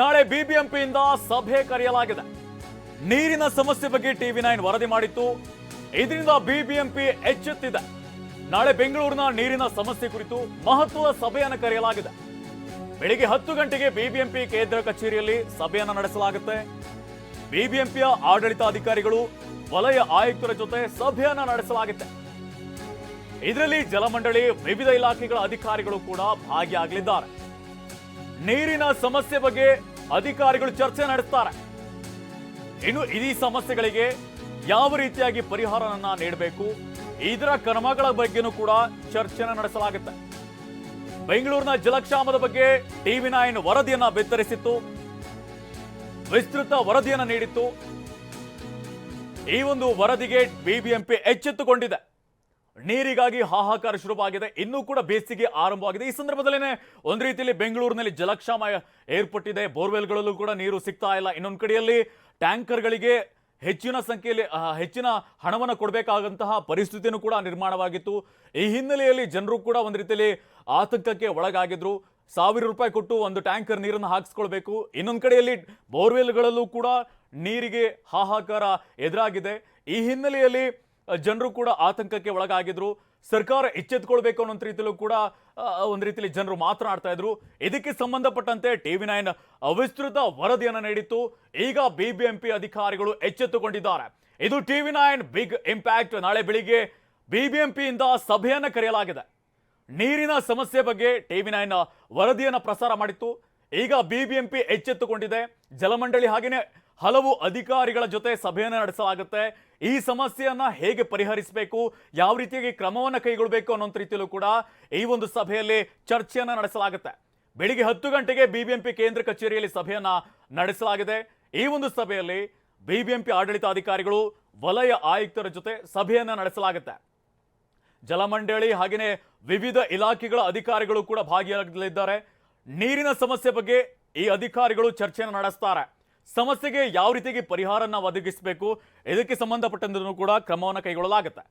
ನಾಳೆ ಬಿಬಿಎಂಪಿಯಿಂದ ಸಭೆ ಕರೆಯಲಾಗಿದೆ. ನೀರಿನ ಸಮಸ್ಯೆ ಬಗ್ಗೆ ಟಿವಿ ನೈನ್ ವರದಿ ಮಾಡಿತ್ತು. ಇದರಿಂದ ಬಿಬಿಎಂಪಿ ಎಚ್ಚೆತ್ತಿದೆ. ನಾಳೆ ಬೆಂಗಳೂರಿನ ನೀರಿನ ಸಮಸ್ಯೆ ಕುರಿತು ಮಹತ್ವದ ಸಭೆಯನ್ನು ಕರೆಯಲಾಗಿದೆ. ಬೆಳಿಗ್ಗೆ ಹತ್ತು ಗಂಟೆಗೆ ಬಿಬಿಎಂಪಿ ಕೇಂದ್ರ ಕಚೇರಿಯಲ್ಲಿ ಸಭೆಯನ್ನು ನಡೆಸಲಾಗುತ್ತೆ. ಬಿಬಿಎಂಪಿಯ ಆಡಳಿತಾಧಿಕಾರಿಗಳು, ವಲಯ ಆಯುಕ್ತರ ಜೊತೆ ಸಭೆಯನ್ನ ನಡೆಸಲಾಗುತ್ತೆ. ಇದರಲ್ಲಿ ಜಲಮಂಡಳಿ, ವಿವಿಧ ಇಲಾಖೆಗಳ ಅಧಿಕಾರಿಗಳು ಕೂಡ ಭಾಗಿಯಾಗಲಿದ್ದಾರೆ. ನೀರಿನ ಸಮಸ್ಯೆ ಬಗ್ಗೆ ಅಧಿಕಾರಿಗಳು ಚರ್ಚೆ ನಡೆಸ್ತಾರೆ. ಇನ್ನು ಇದೀ ಸಮಸ್ಯೆಗಳಿಗೆ ಯಾವ ರೀತಿಯಾಗಿ ಪರಿಹಾರವನ್ನ ನೀಡಬೇಕು? ಇದರ ಕ್ರಮಗಳ ಬಗ್ಗೆನೂ ಕೂಡ ಚರ್ಚೆನ ನಡೆಸಲಾಗುತ್ತೆ. ಬೆಂಗಳೂರಿನ ಜಲಕ್ಷಾಮದ ಬಗ್ಗೆ ಟಿವಿ ನೈನ್ ವರದಿಯನ್ನ ಬಿತ್ತರಿಸಿತ್ತು. ವಿಸ್ತೃತ ವರದಿಯನ್ನು ನೀಡಿತ್ತು. ಈ ಒಂದು ವರದಿಗೆ ಬಿಬಿಎಂಪಿ ಎಚ್ಚೆತ್ತುಕೊಂಡಿದೆ. ನೀರಿಗಾಗಿ ಹಾಹಾಕಾರ ಶುರುವಾಗಿದೆ. ಇನ್ನೂ ಕೂಡ ಬೇಸಿಗೆ ಆರಂಭವಾಗಿದೆ. ಈ ಸಂದರ್ಭದಲ್ಲೇ ಒಂದು ರೀತಿಯಲ್ಲಿ ಬೆಂಗಳೂರಿನಲ್ಲಿ ಜಲಕ್ಷಾಮ ಏರ್ಪಟ್ಟಿದೆ. ಬೋರ್ವೆಲ್ಗಳಲ್ಲೂ ಕೂಡ ನೀರು ಸಿಗ್ತಾ ಇಲ್ಲ. ಇನ್ನೊಂದು ಕಡೆಯಲ್ಲಿ ಟ್ಯಾಂಕರ್ಗಳಿಗೆ ಹೆಚ್ಚಿನ ಸಂಖ್ಯೆಯಲ್ಲಿ ಹೆಚ್ಚಿನ ಹಣವನ್ನು ಕೊಡಬೇಕಾದಂತಹ ಪರಿಸ್ಥಿತಿನೂ ಕೂಡ ನಿರ್ಮಾಣವಾಗಿತ್ತು. ಈ ಹಿನ್ನೆಲೆಯಲ್ಲಿ ಜನರು ಕೂಡ ಒಂದು ರೀತಿಯಲ್ಲಿ ಆತಂಕಕ್ಕೆ ಒಳಗಾಗಿದ್ರು. ಸಾವಿರ ರೂಪಾಯಿ ಕೊಟ್ಟು ಒಂದು ಟ್ಯಾಂಕರ್ ನೀರನ್ನು ಹಾಕಿಸ್ಕೊಳ್ಬೇಕು. ಇನ್ನೊಂದು ಕಡೆಯಲ್ಲಿ ಬೋರ್ವೆಲ್ಗಳಲ್ಲೂ ಕೂಡ ನೀರಿಗೆ ಹಾಹಾಕಾರ ಎದುರಾಗಿದೆ. ಈ ಹಿನ್ನೆಲೆಯಲ್ಲಿ ಜನರು ಕೂಡ ಆತಂಕಕ್ಕೆ ಒಳಗಾಗಿದ್ರು. ಸರ್ಕಾರ ಎಚ್ಚೆತ್ಕೊಳ್ಬೇಕು ಅನ್ನೋ ರೀತಿಯಲ್ಲೂ ಕೂಡ ಒಂದು ರೀತಿಯಲ್ಲಿ ಜನರು ಮಾತನಾಡ್ತಾ ಇದ್ರು. ಇದಕ್ಕೆ ಸಂಬಂಧಪಟ್ಟಂತೆ ಟಿವಿ ನೈನ್ ಅವಿಸ್ತೃತ ವರದಿಯನ್ನು ನೀಡಿತ್ತು. ಈಗ ಬಿಬಿಎಂಪಿ ಅಧಿಕಾರಿಗಳು ಎಚ್ಚೆತ್ತುಕೊಂಡಿದ್ದಾರೆ. ಇದು ಟಿವಿ ನೈನ್ ಬಿಗ್ ಇಂಪ್ಯಾಕ್ಟ್. ನಾಳೆ ಬೆಳಿಗ್ಗೆ ಬಿಬಿಎಂಪಿಯಿಂದ ಸಭೆಯನ್ನು ಕರೆಯಲಾಗಿದೆ. ನೀರಿನ ಸಮಸ್ಯೆ ಬಗ್ಗೆ ಟಿವಿ ನೈನ್ ವರದಿಯನ್ನು ಪ್ರಸಾರ ಮಾಡಿತ್ತು. ಈಗ ಬಿಬಿಎಂಪಿ ಎಚ್ಚೆತ್ತುಕೊಂಡಿದೆ. ಜಲಮಂಡಳಿ ಹಾಗೆಯೇ ಹಲವು ಅಧಿಕಾರಿಗಳ ಜೊತೆ ಸಭೆಯನ್ನು ನಡೆಸಲಾಗುತ್ತೆ. ಈ ಸಮಸ್ಯೆಯನ್ನ ಹೇಗೆ ಪರಿಹರಿಸಬೇಕು, ಯಾವ ರೀತಿಯಾಗಿ ಕ್ರಮವನ್ನು ಕೈಗೊಳ್ಳಬೇಕು ಅನ್ನೋಂಥ ರೀತಿಯಲ್ಲೂ ಕೂಡ ಈ ಒಂದು ಸಭೆಯಲ್ಲಿ ಚರ್ಚೆಯನ್ನ ನಡೆಸಲಾಗುತ್ತೆ. ಬೆಳಿಗ್ಗೆ ಹತ್ತು ಗಂಟೆಗೆ ಬಿಬಿಎಂಪಿ ಕೇಂದ್ರ ಕಚೇರಿಯಲ್ಲಿ ಸಭೆಯನ್ನ ನಡೆಸಲಾಗಿದೆ. ಈ ಒಂದು ಸಭೆಯಲ್ಲಿ ಬಿಬಿಎಂಪಿ ಆಡಳಿತಾಧಿಕಾರಿಗಳು, ವಲಯ ಆಯುಕ್ತರ ಜೊತೆ ಸಭೆಯನ್ನ ನಡೆಸಲಾಗುತ್ತೆ. ಜಲಮಂಡಳಿ ಹಾಗೆಯೇ ವಿವಿಧ ಇಲಾಖೆಗಳ ಅಧಿಕಾರಿಗಳು ಕೂಡ ಭಾಗಿಯಾಗಲಿದ್ದಾರೆ. ನೀರಿನ ಸಮಸ್ಯೆ ಬಗ್ಗೆ ಈ ಅಧಿಕಾರಿಗಳು ಚರ್ಚೆಯನ್ನು ನಡೆಸ್ತಾರೆ. ಸಮಸ್ಯೆಗೆ ಯಾವ ರೀತಿಯಾಗಿ ಪರಿಹಾರನ ಒದಗಿಸಬೇಕು ಇದಕ್ಕೆ ಸಂಬಂಧಪಟ್ಟಂತೆ ಕೂಡ ಕ್ರಮವನ್ನು ಕೈಗೊಳ್ಳಲಾಗುತ್ತೆ.